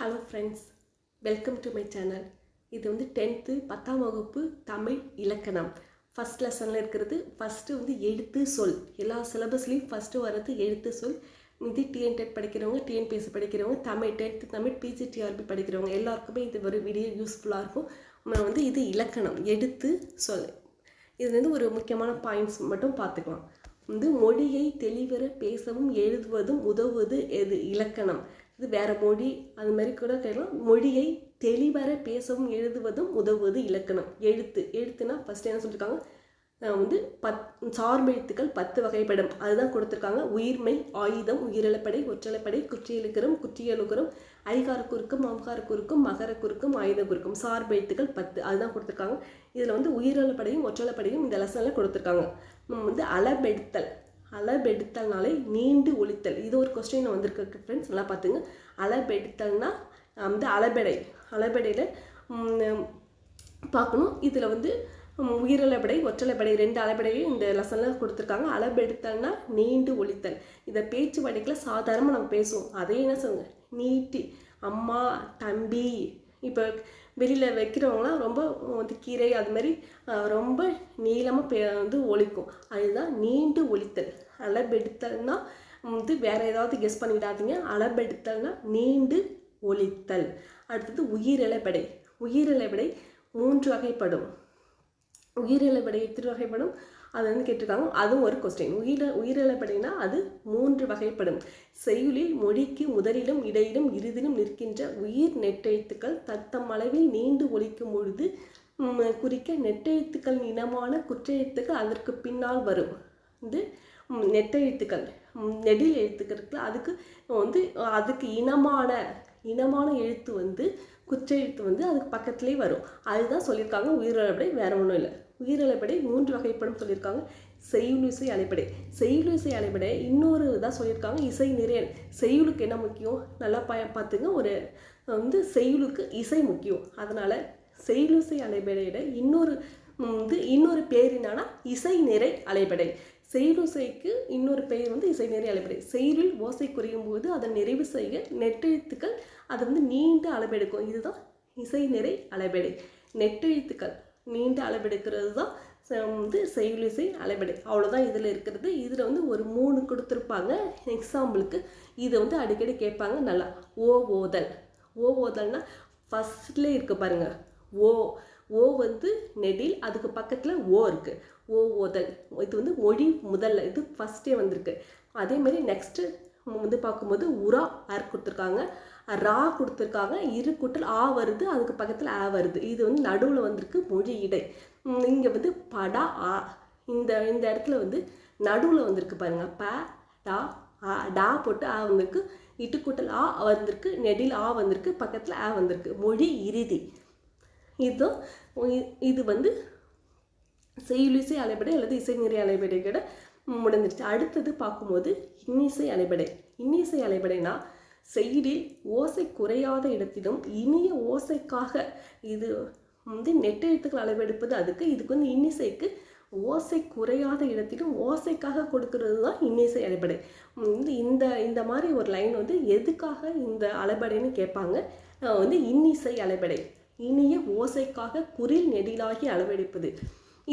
Hello friends welcome to my channel இது வந்து tenth பத்தாம் வகுப்பு தமிழ் இலக்கணம். ஃபஸ்ட் லெசனில் இருக்கிறது ஃபஸ்ட்டு வந்து எழுத்து சொல். எல்லா சிலபஸ்லேயும் ஃபஸ்ட்டு வர்றது எழுத்து சொல். இது டிஎன் டெட் படிக்கிறவங்க டிஎன்பிஎஸ்சி படிக்கிறவங்க தமிழ் டென்த்து தமிழ் பிஜிடிஆர்பி படிக்கிறவங்க எல்லாருக்குமே இது ஒரு வீடியோ யூஸ்ஃபுல்லாக இருக்கும். நம்ம வந்து இது இலக்கணம் எடுத்து சொல். இது வந்து ஒரு முக்கியமான பாயிண்ட்ஸ் மட்டும் பார்த்துக்கலாம். வந்து மொழியை தெளிவர பேசவும் எழுதுவதும் உதவுவது எது? இலக்கணம். இது வேற மொழி அது மாதிரி கூட கேட்கலாம். மொழியை தெளிவர பேசவும் எழுதுவதும் உதவுவது இலக்கணம். எழுத்து எழுத்துனா ஃபஸ்ட்டு என்ன சொல்லியிருக்காங்க வந்து பத் சார்பெழுத்துக்கள் பத்து வகைப்படும். அதுதான் கொடுத்துருக்காங்க. உயிர்மை ஆயுதம் உயிரிழப்படை ஒற்றலைப்படை குற்றியலுக்கரம் குற்றியலுக்கரம் ஐகார குறுக்கும் அம்கார குறுக்கும் மகர குறுக்கும் ஆயுத குறுக்கும் சார்பெழுத்துக்கள் பத்து. அதுதான் கொடுத்துருக்காங்க. இதில் வந்து உயிரிழப்படையும் ஒற்றலைப்படையும் இந்த லெசனில் கொடுத்துருக்காங்க. நம்ம வந்து அளபெடுத்தல். அளபெடுத்தல்னாலே நீண்டு ஒழித்தல் இது ஒரு கொஸ்டின் வந்திருக்கு ஃப்ரெண்ட்ஸ் நல்லா பார்த்துங்க. அளபெடுத்தல்னா வந்து அளபெடை அளபெடையில் பார்க்கணும். இதில் வந்து ம், உயிரலைப்படை ஒற்றலைப்படை ரெண்டு அளபடையும் இந்த லெசனில் கொடுத்துருக்காங்க. அளபெடுத்தல்னா நீண்டு ஒழித்தல் இதை பேச்சு வழக்கில் சாதாரணமாக நம்ம பேசுவோம். அதே என்ன சொல்லுங்கள் நீட்டி அம்மா தம்பி இப்போ வெளியில் வைக்கிறவங்களாம் ரொம்ப வந்து கீரை அது மாதிரி ரொம்ப நீளமாக பே வந்து ஒழிக்கும் அதுதான் நீண்டு ஒழித்தல் அளபெடுத்தல்னா வந்து வேற ஏதாவது கெஸ் பண்ணிடாதீங்க. அளபெடுத்தல்னா நீண்டு ஒழித்தல் அடுத்தது உயிரிழப்படை. உயிரிழப்படை மூன்று வகைப்படும். உயிரிழப்படை எத்தனை வகைப்படும்? அது வந்து கேட்டிருக்காங்க. அதுவும் ஒரு கொஸ்டின் உயிர உயிரிழப்படைனா அது மூன்று வகைப்படும். செய்யுளில் மொழிக்கு முதலிலும் இடையிலும் இறுதிலும் நிற்கின்ற உயிர் நெட்டெழுத்துக்கள் தத்தம் அளவில் நீண்டு ஒழிக்கும் பொழுது குறிக்க நெட்டெழுத்துக்கள் இனமான குற்றெழுத்துக்கள் அதற்கு பின்னால் வரும். வந்து நெட்டெழுத்துக்கள். நெடில் எழுத்துக்கள் அதுக்கு வந்து அதுக்கு இனமான இனமான எழுத்து வந்து குற்றெழுத்து வந்து அதுக்கு பக்கத்துலேயே வரும். அதுதான் சொல்லியிருக்காங்க. உயிரிழப்படை வேறு ஒன்றும் இல்லை. உயிரிழப்படை மூன்று வகைப்படும் சொல்லியிருக்காங்க. செய்யுளிசை அலைப்படை செய்யுளிசை அலைப்படை இன்னொரு இதாக சொல்லியிருக்காங்க. இசை நிறைய. செய்யுளுக்கு என்ன முக்கியம்? நல்லா பா பார்த்துங்க. ஒரு வந்து செய்யுளுக்கு இசை முக்கியம். அதனால் செய்யுளிசை அலைப்படையிட இன்னொரு வந்து இன்னொரு பேர் என்னன்னா இசை நிறை அலைப்படை செய்யுளிசைக்கு இன்னொரு பெயர் வந்து இசை நிறை அலைப்படை செயலில் ஓசை குறையும் போது அதை நிறைவு செய்ய நெட்டெழுத்துக்கள் அது வந்து நீண்ட அளவெடுக்கும். இதுதான் இசை நிறை அளபெடை நெட்டெழுத்துக்கள் நீண்ட அளவெடுக்கிறது தான் ச- வந்து செயலிசை அளபெடை அவ்வளோதான் இதில் இருக்கிறது. இதில் வந்து ஒரு மூணு கொடுத்துருப்பாங்க. எக்ஸாம்பிளுக்கு இதை வந்து அடிக்கடி கேட்பாங்க. நல்லா ஓ ஓதல். ஓ ஓதல்னா ஃபஸ்ட்லேயே இருக்குது பாருங்கள் ஓ ஓ வந்து நெடில் அதுக்கு பக்கத்தில் ஓ இருக்குது ஓ ஓதல் இது வந்து மொழி முதல்ல இது ஃபஸ்ட்டே வந்திருக்கு. அதே மாதிரி நெக்ஸ்ட்டு வந்து பார்க்கும்போது உரா ஆர் கொடுத்துருக்காங்க. ரா கொடுத்துருக்காங்க. இரு கூட்டல் ஆ வருது அதுக்கு பக்கத்தில் ஆ வருது. இது வந்து நடுவில் வந்திருக்கு மொழி இடை. இங்கே வந்து படா ஆ இந்த இந்த இடத்துல வந்து நடுவில் வந்திருக்கு பாருங்கள் ப டா ஆ டா போட்டு ஆ வந்திருக்கு. இட்டுக்கூட்டல் ஆ வந்திருக்கு நெடில் ஆ வந்திருக்கு பக்கத்தில் ஆ வந்திருக்கு. மொழி இறுதி. இது இது வந்து செய்யுளிசை அலைபடை அல்லது இசைநிறை அலைபடையோட முடிஞ்சிருச்சு. அடுத்தது பார்க்கும்போது இன்னிசை அலைபடை. இன்னிசை அலைபடைனா செயலில் ஓசை குறையாத இடத்திலும் இனிய ஓசைக்காக இது வந்து நெட்டெழுத்துக்கள் அளவெடுப்பது அதுக்கு இதுக்கு வந்து இன்னிசைக்கு ஓசை குறையாத இடத்திலும் ஓசைக்காக கொடுக்கறது தான் இன்னிசை அலைபடை. வந்து இந்த இந்த மாதிரி ஒரு லைன் வந்து எதுக்காக இந்த அலைபடைன்னு கேட்பாங்க? வந்து இன்னிசை அலைபடை. இனிய ஓசைக்காக குரில் நெடிலாகி அளவெடுப்பது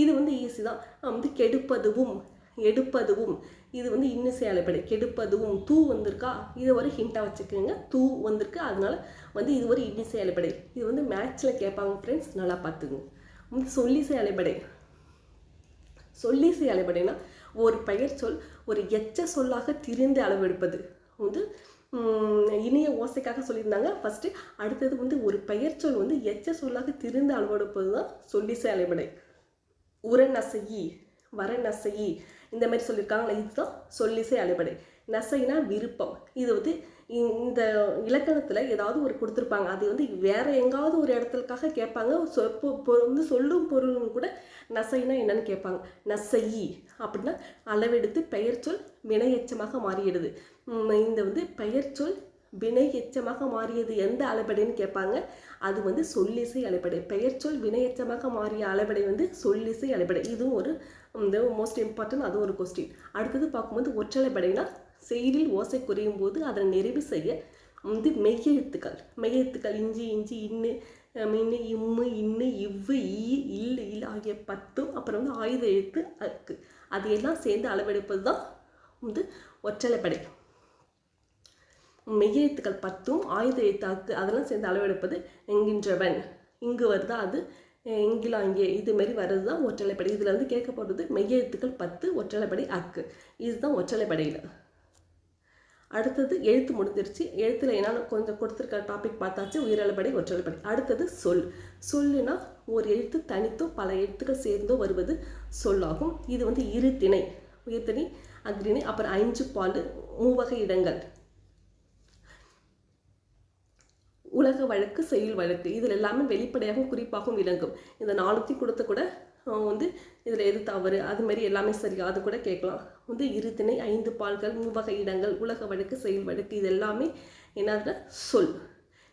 இது வந்து ஈஸி தான். வந்து கெடுப்பதுவும் எடுப்பதுவும் இது வந்து இன்னிசை சேலைப்படை கெடுப்பதுவும் தூ வந்திருக்கா? இது ஒரு ஹிண்ட்டாக வச்சுக்கோங்க. தூ வந்திருக்கு. அதனால வந்து இது ஒரு இன்னிசை சேலைப்படை இது வந்து மேட்ச்சில் கேட்பாங்க ஃப்ரெண்ட்ஸ் நல்லா பார்த்துங்க வந்து சொல்லிசை சேலைப்படை சொல்லி சேலைப்படைனா ஒரு பெயர் சொல் ஒரு எச்ச சொல்லாக திரிந்து அளவெடுப்பது. வந்து இணைய இனிய ஓசைக்காக சொல்லியிருந்தாங்க. ஃபஸ்ட்டு அடுத்தது வந்து ஒரு பெயர் சொல் வந்து எச்ச சொல்லாக திரிந்து அளவெடுப்பது தான் சொல்லிசை அலைபடை உரநசையி வரநசையி. இந்த மாதிரி சொல்லியிருக்காங்களா இதுதான் சொல்லிசை அடிப்படை. நசைனா விருப்பம். இது வந்து இந்த இலக்கணத்தில் ஏதாவது ஒரு கொடுத்துருப்பாங்க. அது வந்து வேற எங்காவது ஒரு இடத்துலக்காக கேட்பாங்க. சொ- வந்து சொல்லும் பொருளும் கூட நசைனா என்னன்னு கேட்பாங்க. நசையி அப்படின்னா அளவெடுத்து பெயர் சொல் வினையச்சமாக மாறிடுது. இந்த வந்து பெயர் சொல் வினை எச்சமாக மாறியது எந்த அளபடைன்னு கேட்பாங்க. அது வந்து சொல்லிசை அலைபடை பெயர் சொல் வினை எச்சமாக மாறிய அளபடை வந்து சொல்லிசை அலைபடை இதுவும் ஒரு இந்த மோஸ்ட் இம்பார்ட்டன்ட் அது ஒரு கொஸ்டின் அடுத்தது பார்க்கும்போது ஒற்றலைப்படைனா செயலில் ஓசை குறையும் போது அதனை நிறைவு செய்ய வந்து மெய்யெழுத்துக்கள் மெய்யெழுத்துக்கள் இஞ்சி இஞ்சி இன்னு மின்னு இம்மு இன்னு இவ்வு ஈ இல் இல் ஆகிய பத்தும் அப்புறம் வந்து ஆயுத எழுத்து அக்கு. அது எல்லாம் சேர்ந்து அளவெடுப்பது தான் வந்து ஒற்றலைப்படை மெய்யெழுத்துக்கள் பத்தும் ஆயுத எழுத்தாக்கு அதெல்லாம் சேர்ந்து அளவெடுப்பது என்கின்றவன். இங்கு வருதா அது? இங்கிலா இங்கே. இது வர்றது தான் ஒற்றலைப்படை. இதில் வந்து கேட்க போகிறது மெய்யெழுத்துக்கள் பத்து ஒற்றலைப்படை அக்கு. இதுதான் ஒற்றலைப்படையில். அடுத்தது எழுத்து முடிஞ்சிருச்சு. எழுத்தில் என்னென்ன கொஞ்சம் கொடுத்துருக்க டாபிக் பார்த்தாச்சு. உயிரலைப்படை ஒற்றலைப்படை. அடுத்தது சொல். சொல்லுனா ஒரு எழுத்து தனித்தோ பல எழுத்துக்கள் சேர்ந்தோ வருவது சொல்லாகும். இது வந்து இரு திணை. உயர்திணை அக்ரிணை அப்புறம் ஐந்து பால் மூவகை இடங்கள். உலக வழக்கு செயல் வழக்கு. இதில் எல்லாமே வெளிப்படையாகவும் குறிப்பாகவும் விளங்கும். இந்த நாலுத்தையும் கொடுத்து கூட வந்து இதில் எது தவறு அது மாதிரி எல்லாமே சரியா அது கூட கேட்கலாம். வந்து இருதிணை ஐந்து பால்கள் மூவகை இடங்கள் உலக வழக்கு செயல் வழக்கு இது எல்லாமே என்னதுன்னா சொல்.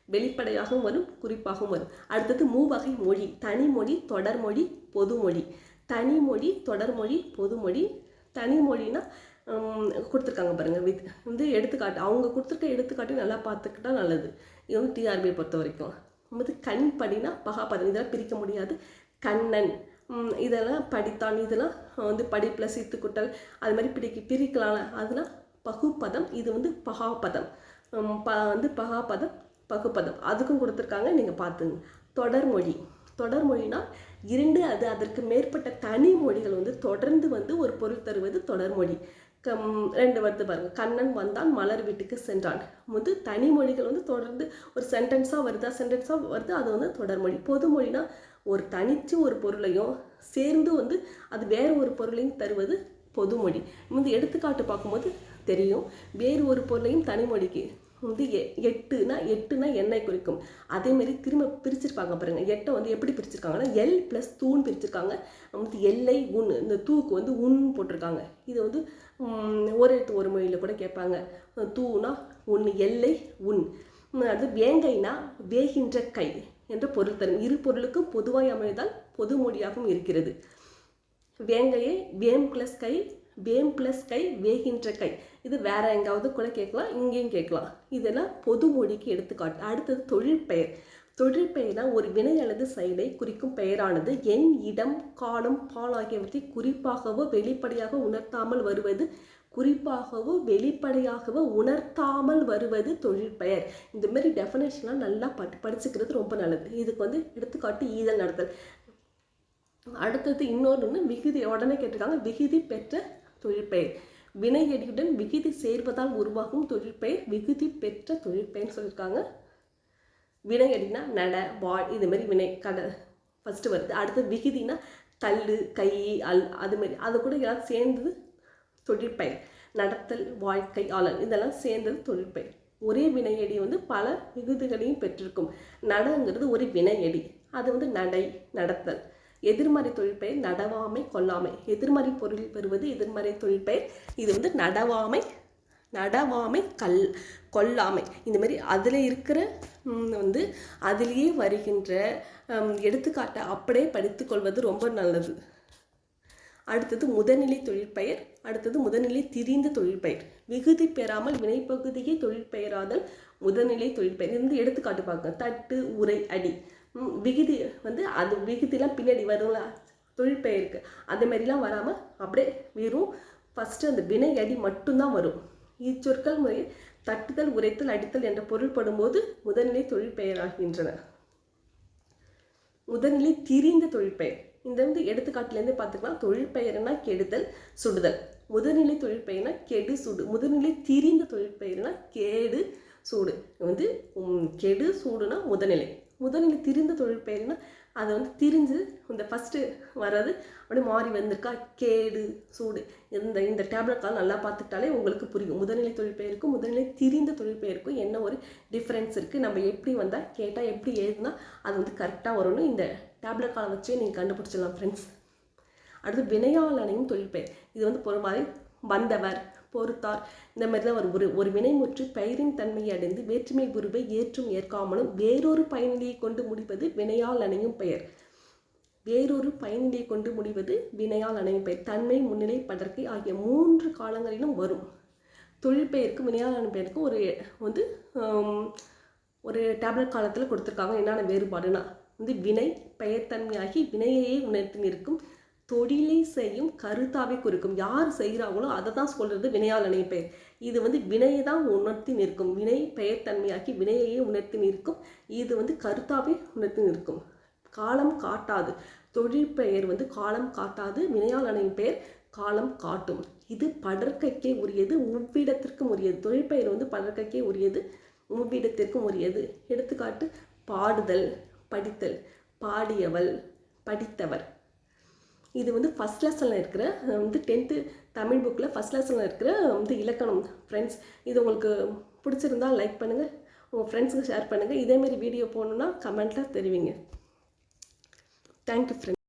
வெளிப்படையாகவும் வரும் குறிப்பாகவும் வரும். அடுத்தது மூவகை மொழி தனிமொழி தொடர்மொழி பொதுமொழி தனிமொழி தொடர்மொழி பொதுமொழி தனிமொழினா கொடுத்துருக்காங்க பாருங்கள் வித் வந்து எடுத்துக்காட்டு அவங்க கொடுத்துருக்க எடுத்துக்காட்டி நல்லா பார்த்துக்கிட்டா நல்லது. இது வந்து டிஆர்பியை பொறுத்த வரைக்கும். வந்து கண் படினா பகாபதம் இதெல்லாம் பிரிக்க முடியாது. கண்ணன் இதெல்லாம் படித்தான். இதெல்லாம் வந்து படி ப்ளஸ் இத்துக்குட்டல் அது மாதிரி பிடிக்க பிரிக்கலாம் அதெல்லாம் பகுப்பதம் இது வந்து பகாபதம் ப வந்து பகாபதம் பகுப்பதம் அதுக்கும் கொடுத்துருக்காங்க நீங்கள் பார்த்துங்க. தொடர்மொழி தொடர்மொழினா இரண்டு அது அதற்கு மேற்பட்ட தனி மொழிகள் வந்து தொடர்ந்து வந்து ஒரு பொருள் தருவது தொடர்மொழி ரெண்டு வருது பாருங்க. கண்ணன் வந்தான் மலர் வீட்டுக்கு சென்றான். வந்து தனி மொழிகள் வந்து தொடர்ந்து ஒரு சென்டென்ஸாக வருதா சென்டென்ஸாக வருது அது வந்து தொடர்மொழி பொதுமொழினா ஒரு தனித்து ஒரு பொருளையும் சேர்ந்து வந்து அது வேறு ஒரு பொருளையும் தருவது பொதுமொழி வந்து எடுத்துக்காட்டு பார்க்கும்போது தெரியும். வேறு ஒரு பொருளையும் தனிமொழிக்கு வந்து எ எட்டுனா எட்டுனா எண்ணெய் குறிக்கும். அதேமாரி திரும்ப பிரிச்சிருப்பாங்க பாருங்க. எட்டை வந்து எப்படி பிரிச்சிருக்காங்கன்னா எல் ப்ளஸ் தூண் பிரிச்சிருக்காங்க. வந்து எல்லை உண் இந்த தூக்கு வந்து உண் போட்டிருக்காங்க. இது வந்து ஒரு எழுத்து ஒரு மொழியில் கூட கேட்பாங்க. தூனா ஒன்று எல்லை உண். அது வேங்கைனா வேகின்ற கை என்ற பொருள் தரும். இரு பொருளுக்கும் பொதுவாய் பொது மொழியாகவும் இருக்கிறது. வேங்கையை வேம் ப்ளஸ் கை வேம் ப்ளஸ் கை வேகின்ற கை. இது வேற எங்காவது கூட கேட்கலாம் இங்கேயும் கேட்கலாம். இதெல்லாம் பொது மொழிக்கு எடுத்துக்காட்டு. அடுத்தது தொழிற்பெயர் தொழிற்பெயர்னா ஒரு வினை அல்லது செயலை குறிக்கும் பெயரானது. எண் இடம் காலம் பால் ஆகியவற்றை குறிப்பாகவோ வெளிப்படையாக உணர்த்தாமல் வருவது குறிப்பாகவோ வெளிப்படையாகவோ உணர்த்தாமல் வருவது தொழிற்பெயர் இந்த மாதிரி டெஃபினேஷன்லாம் நல்லா படி படிச்சுக்கிறது ரொம்ப நல்லது. இதுக்கு வந்து எடுத்துக்காட்டு ஈதல் நடத்தல். அடுத்தது இன்னொன்று விகுதி உடனே கேட்டிருக்காங்க விகுதி பெற்ற தொழிற்பெயர். வினையடியுடன் விகுதி சேர்வதால் உருவாகும் தொழிற்பெயர். விகுதி பெற்ற தொழிற்பெயர்னு சொல்லியிருக்காங்க. வினையடினா நட வாழ் இது மாதிரி வினை கட ஃபஸ்ட்டு வருது. அடுத்து விகுதினா தள்ளு கை அல் அதுமாரி அது கூட எல்லாம் சேர்ந்தது தொழிற்பெயர். நடத்தல் வாழ்க்கை ஆளல் இதெல்லாம் சேர்ந்தது தொழிற்பெயர். ஒரே வினையடி வந்து பல விகுதிகளையும் பெற்றிருக்கும். நடங்கிறது ஒரு வினையடி அது வந்து நடை நடத்தல். எதிர்மறை தொழிற்பெயர் நடவாமை கொல்லாமை எதிர்மறை பொருள் பெறுவது எதிர்மறை தொழிற்பெயர். இது வந்து நடவாமை நடவாமை கல் கொல்லாமை இந்த மாதிரி அதில் இருக்கிற வந்து அதிலேயே வருகின்ற எடுத்துக்காட்டை அப்படியே படித்துக்கொள்வது ரொம்ப நல்லது. அடுத்தது முதல்நிலை தொழிற்பெயர் அடுத்தது முதல்நிலை திரிந்த தொழிற்பெயர். விகுதி பெறாமல் வினைப்பகுதியை தொழிற்பெயராதல் முதல்நிலை தொழிற்பெயர். இருந்து வந்து எடுத்துக்காட்டு பார்க்க தட்டு உரை அடி. விகுதி வந்து அது விகுதிலாம் பின்னாடி வரும்ல தொழிற்பெயருக்கு அதே மாதிரிலாம் வராமல் அப்படியே வெறும் ஃபஸ்ட்டு அந்த வினை அடி மட்டும்தான் வரும். இச்சொற்கள் முறை தட்டுதல் உரைத்தல் அடித்தல் என்ற பொருள்படும்போது முதல்நிலை தொழிற்பெயராகின்றன முதல்நிலை திரிந்த தொழிற்பெயர். இந்த வந்து எடுத்துக்காட்டுலேருந்து பார்த்துக்கலாம். தொழிற்பெயர்னா கெடுதல் சுடுதல். முதல்நிலை தொழிற்பெயர்னா கெடு சுடு. முதல்நிலை திரிந்த தொழிற்பெயர்னா கேடு சூடு. வந்து கெடு சூடுனா முதநிலை முதநிலை திரிந்த தொழிற்பெயர்னா அதை வந்து திரிஞ்சு இந்த ஃபஸ்ட்டு வர்றது அப்படியே மாறி வந்திருக்கா? கேடு சூடு. இந்த இந்த டேப்லெட்லாம் நல்லா பார்த்துக்கிட்டாலே உங்களுக்கு புரியும். முதநிலை தொழிற்பெயருக்கும் முதநிலை திரிந்த தொழிற்பெயருக்கும் என்ன ஒரு டிஃப்ரென்ஸ் இருக்குது நம்ம எப்படி வந்தால் கேட்டால் எப்படி எழுதுனா அது வந்து கரெக்டாக வரும்னு இந்த டேப்லெட் காலம் வச்சே நீங்கள் கண்டுபிடிச்சிடலாம் ஃப்ரெண்ட்ஸ் அடுத்து வினையாளனையும் தொழிற்பெயர் இது வந்து ஒரு வந்தவர் பொறுத்தார் இந்த மாதிரி தான் ஒரு ஒரு ஒரு வினைமுற்று பெயரின் தன்மையை அடைந்து வேற்றுமை உருவை ஏற்றும் ஏற்காமலும் வேறொரு பயனிலையை கொண்டு முடிவது வினையால் அணையும் பெயர். வேறொரு பயனிலையை கொண்டு முடிவது வினையால் அணையும் பெயர். தன்மை முன்னிலை படர்க்கை ஆகிய மூன்று காலங்களிலும் வரும். தொழில் பெயருக்கும் வினையால் வினையாளன் பெயருக்கும் ஒரு வந்து ஒரு டேப்லெட் காலத்தில் கொடுத்துருக்காங்க. என்னென்ன வேறுபாடுனா வந்து வினை பெயர்த்தன்மையாகி வினையையே உணர்த்தி நிற்கும் தொழிலை செய்யும் கருத்தாவே குறிக்கும். யார் செய்கிறாங்களோ அதை தான் சொல்கிறது வினையாளனை பெயர். இது வந்து வினையை தான் உணர்த்தி நிற்கும். வினை பெயர் தன்மையாக்கி வினையையே உணர்த்தி நிற்கும். இது வந்து கருத்தாவே உணர்த்தி நிற்கும். காலம் காட்டாது. தொழிற்பெயர் வந்து காலம் காட்டாது. வினையாளனின் பெயர் காலம் காட்டும். இது படற்கைக்கே உரியது. உவ்விடத்திற்கும் உரியது. தொழிற்பெயர் வந்து படற்கைக்கே உரியது. உவ்விடத்திற்கும் உரியது. எடுத்துக்காட்டு பாடுதல் படித்தல் பாடியவள் படித்தவர். இது வந்து ஃபஸ்ட் லெசனில் இருக்கிற வந்து டென்த்து தமிழ் புக்கில் ஃபஸ்ட் லெசனில் இருக்கிற வந்து இலக்கணம். ஃப்ரெண்ட்ஸ் இது உங்களுக்கு பிடிச்சிருந்தா லைக் பண்ணுங்கள் உங்கள் ஃப்ரெண்ட்ஸுக்கு ஷேர் பண்ணுங்கள் இதேமாரி வீடியோ போகணுன்னா கமெண்ட்டில் தெரிவிங்க. Thank you friends